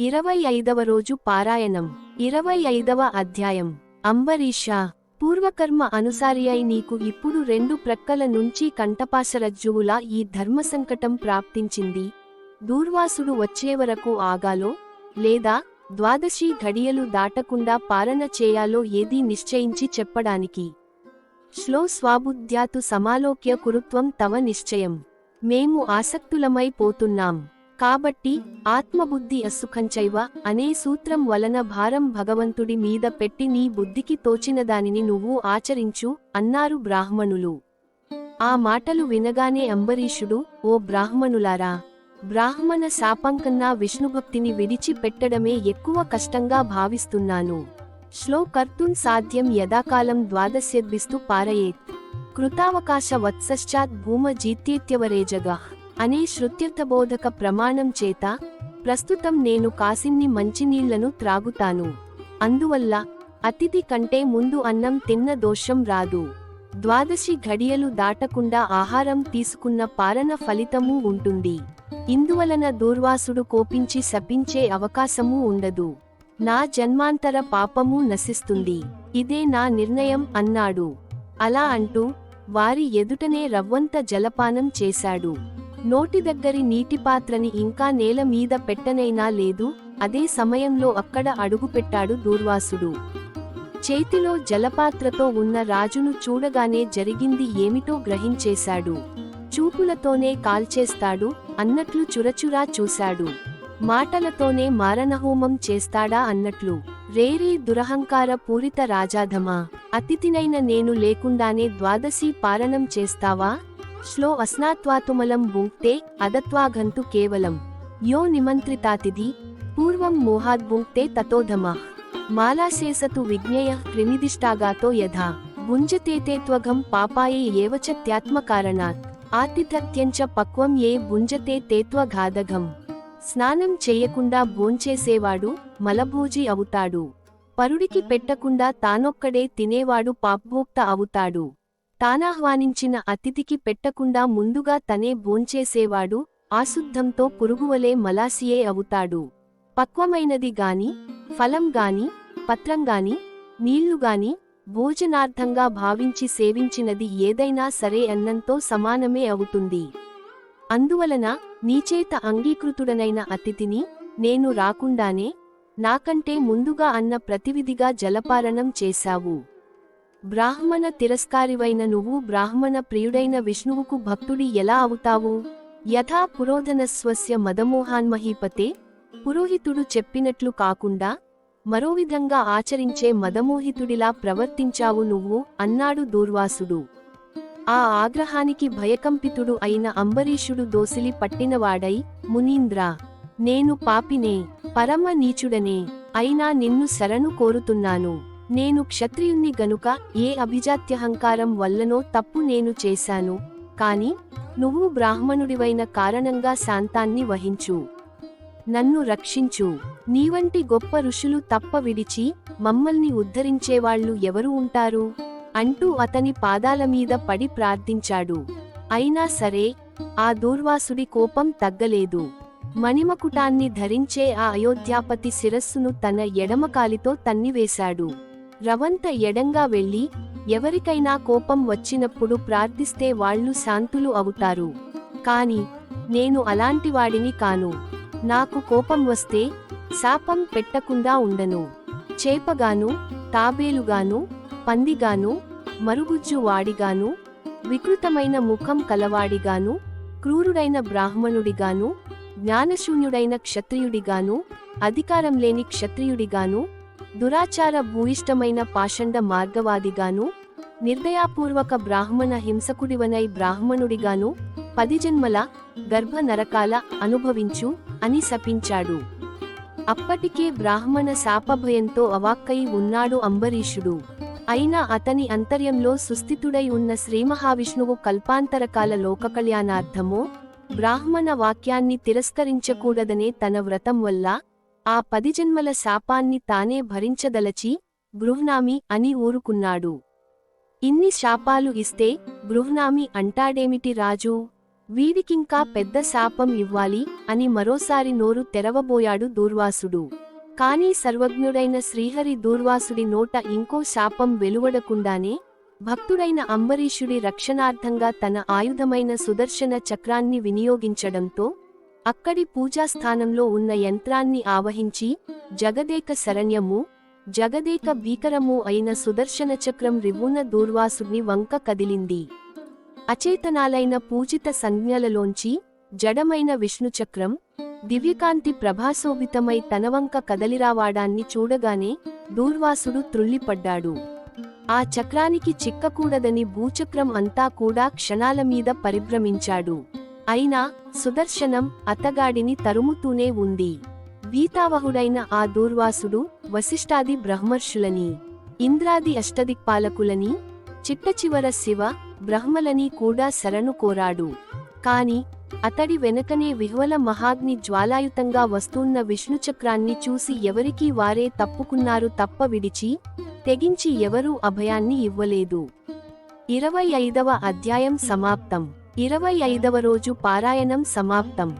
ఇరవై ఐదవ రోజు పారాయణం ఇరవై ఐదవ అధ్యాయం. అంబరీషా పూర్వకర్మ అనుసారి అయి నీకు ఇప్పుడు రెండు ప్రక్కల నుంచి కంటపాసరజ్జువులా ఈ ధర్మసంకటం ప్రాప్తించింది. దూర్వాసుడు వచ్చే వరకు ఆగాలో లేదా ద్వాదశి ఘడియలు దాటకుండా పాలన చేయాలో ఏదీ నిశ్చయించి చెప్పడానికి. శ్లో స్వాబుద్ధ్యాతు సమాలోక్య కురుత్వం తవ నిశ్చయం. మేము ఆసక్తులమై పోతున్నాం. కాబట్టి ఆత్మబుద్ధి అసుఖంచైవ అనే సూత్రం వలన భారం భగవంతుడి మీద పెట్టి నీ బుద్ధికి తోచిన దానిని నువ్వు ఆచరించు అన్నారు బ్రాహ్మణులు. ఆ మాటలు వినగానే అంబరీషుడు ఓ బ్రాహ్మణులారా బ్రాహ్మణ శాపంకన్నా విష్ణుభక్తిని విడిచి పెట్టడమే ఎక్కువ కష్టంగా భావిస్తున్నాను. శ్లోకర్తున్ సాధ్యం యదాకాలం ద్వాదశ్యద్భిస్తు పారయేత్. కృతావకాశ వత్సశ్చాత్ భూమ జీత్యేత్యవరేజగా. అనే శృత్యర్థబోధక ప్రమాణం చేత ప్రస్తుతం నేను కాసిన్ని మంచినీళ్ళను త్రాగుతాను. అందువల్ల అతిథి కంటే ముందు అన్నం తిన్న దోషం రాదు. ద్వాదశి ఘడియలు దాటకుండా ఆహారం తీసుకున్న పాలన ఫలితమూ ఉంటుంది. ఇందువలన దూర్వాసుడు కోపించి శపించే అవకాశమూ ఉండదు. నా జన్మాంతర పాపము నశిస్తుంది. ఇదే నా నిర్ణయం అన్నాడు. అలా అంటూ వారి ఎదుటనే రవ్వంత జలపానం చేశాడు. నోటి దగ్గరి నీటి పాత్రని ఇంకా నేల మీద పెట్టనైనా లేదు అదే సమయంలో అక్కడ అడుగుపెట్టాడు దూర్వాసుడు. చేతిలో జలపాత్రతో ఉన్న రాజును చూడగానే జరిగింది ఏమిటో గ్రహించేశాడు. చూపులతోనే కాల్చేస్తాడు అన్నట్లు చురచురా చూశాడు. మాటలతోనే మారణహోమం చేస్తాడా అన్నట్లు. రేరే దురహంకార పూరిత రాజాధమా అతిథినైన నేను లేకుండానే ద్వాదశి పారణం చేస్తావా? శ్లో అస్నాత్వాతుమలం భుంక్తే అదత్వాఘంతు కేవలం. యో నిమంత్రితాతిథి పూర్వం మోహాద్భుంక్తే తతోధమ. మాలాశేసతు విజ్ఞయ క్రిమిదిష్టాగాతో యథా. భుంజతేతేత్వగం పాపాయే ఏవ చ త్యాత్మకారణాత్. ఆతిథత్యంచ పక్వం ఏ భుంజతే తేత్వఘాదఘం స్నానం చేయకుండా భోంచేసేవాడు మలభోజి అవుతాడు. పరుడికి పెట్టకుండా తానొక్కడే తినేవాడు పాప్భోక్త అవుతాడు. తానాహ్వానించిన అతిథికి పెట్టకుండా ముందుగా తనే భోంచేసేవాడు ఆశుద్ధంతో పురుగువలే మలాసియే అవుతాడు. పక్వమైనది గాని ఫలం గాని పత్రంగాని నీళ్ళుగాని భోజనార్థంగా భావించి సేవించినది ఏదైనా సరే అన్నంతో సమానమే అవుతుంది. అందువలన నీచేత అంగీకృతుడనైన అతిథిని నేను రాకుండానే నాకంటే ముందుగా అన్న ప్రతివిధిగా జలపారణం చేశావు. బ్రాహ్మణ తిరస్కారివైన నువ్వు బ్రాహ్మణ ప్రియుడైన విష్ణువుకు భక్తుడి ఎలా అవుతావు? యథా పురోధనస్వస్య మదమోహాన్మహీపతే పురోహితుడు చెప్పినట్లు కాకుండా మరో విధంగా ఆచరించే మదమోహితుడిలా ప్రవర్తించావు నువ్వు అన్నాడు దూర్వాసుడు. ఆ ఆగ్రహానికి భయకంపితుడు అయిన అంబరీషుడు దోసిలి పట్టినవాడై మునీంద్ర నేను పాపినే పరమ నీచుడనే అయినా నిన్ను శరణు కోరుతున్నాను. నేను క్షత్రియుణ్ణి గనుక ఏ అభిజాత్యహంకారం వల్లనో తప్పు నేను చేశాను కాని నువ్వు బ్రాహ్మణుడివైన కారణంగా శాంతాన్ని వహించు. నన్ను రక్షించు. నీవంటి గొప్ప ఋషులు తప్ప విడిచి మమ్మల్ని ఉద్ధరించేవాళ్ళు ఎవరు ఉంటారు? అంటూ అతని పాదాల మీద పడి ప్రార్థించాడు. అయినా సరే ఆ దూర్వాసుడి కోపం తగ్గలేదు. మణిమకుటాన్ని ధరించే ఆ అయోధ్యాపతి శిరస్సును తన ఎడమకాలితో తన్నివేశాడు. రవంత ఎడంగా వెళ్ళి ఎవరికైనా కోపం వచ్చినప్పుడు ప్రార్థిస్తే వాళ్ళు శాంతులు అవుతారు. కాని నేను అలాంటివాడిని కాను. నాకు కోపం వస్తే శాపం పెట్టకుండా ఉండను. చేపగాను తాబేలుగాను పందిగాను మరుగుజ్జు వాడిగాను వికృతమైన ముఖం కలవాడిగాను క్రూరుడైన బ్రాహ్మణుడిగాను జ్ఞానశూన్యుడైన క్షత్రియుడిగాను అధికారం లేని క్షత్రియుడిగాను దురాచార భూయిష్టమైన పాషండ మార్గవాదిగాను నిర్దయాపూర్వక బ్రాహ్మణ హింసకుడివనై బ్రాహ్మణుడిగాను పది జన్మల గర్భ నరకాల అనుభవించు అని శపించాడు. అప్పటికే బ్రాహ్మణ శాపభయంతో అవాక్కయి ఉన్నాడు అంబరీషుడు. అయినా అతని అంతర్యంలో సుస్థితుడై ఉన్న శ్రీమహావిష్ణువు కల్పాంతరకాల లోకకళ్యాణార్థమో బ్రాహ్మణ వాక్యాన్ని తిరస్కరించకూడదనే తన వ్రతం వల్ల ఆ పదిజన్మల శాపాన్ని తానే భరించదలచి బృహ్నామి అని ఊరుకున్నాడు. ఇన్ని శాపాలు ఇస్తే బృహ్నామి అంటాడేమిటి రాజు? వీడికింకా పెద్ద శాపం ఇవ్వాలి అని మరోసారి నోరు తెరవబోయాడు దూర్వాసుడు. కాని సర్వజ్ఞుడైన శ్రీహరి దూర్వాసుడి నోట ఇంకో శాపం వెలువడకుండానే భక్తుడైన అంబరీషుడి రక్షణార్థంగా తన ఆయుధమైన సుదర్శన చక్రాన్ని వినియోగించడంతో అక్కడి పూజాస్థానంలో ఉన్న యంత్రాన్ని ఆవహించి జగదేక శరణ్యము జగదేక భీకరము అయిన సుదర్శన చక్రం రివున దూర్వాసుని వంక కదిలింది. అచేతనాలైన పూజిత సంజ్ఞలలోంచి జడమైన విష్ణుచక్రం దివ్యకాంతి ప్రభాశోభితమై తనవంక కదలిరావాడాన్ని చూడగానే దూర్వాసుడు త్రుళ్ళిపడ్డాడు. ఆ చక్రానికి చిక్కకూడదని భూచక్రం అంతా కూడా క్షణాల మీద పరిభ్రమించాడు. అయినా సుదర్శనం అత్తగాడిని తరుముతూనే ఉంది. వీతావహుడైన ఆ దూర్వాసుడు వశిష్ఠాది బ్రహ్మర్షులని ఇంద్రాది అష్టదిక్పాలకులని చిట్టచివర శివ బ్రహ్మలని కూడా శరణు కోరాడు. కాని అతడి వెనకనే విహ్వల మహాగ్ని జ్వాలాయుతంగా వస్తున్న విష్ణుచక్రాన్ని చూసి ఎవరికీ వారే తప్పుకున్నారు తప్ప విడిచి తెగించి ఎవరూ అభయాన్ని ఇవ్వలేదు. ఇరవై ఐదవ అధ్యాయం సమాప్తం. ఇరవై ఐదవ రోజు పారాయణం సమాప్తం.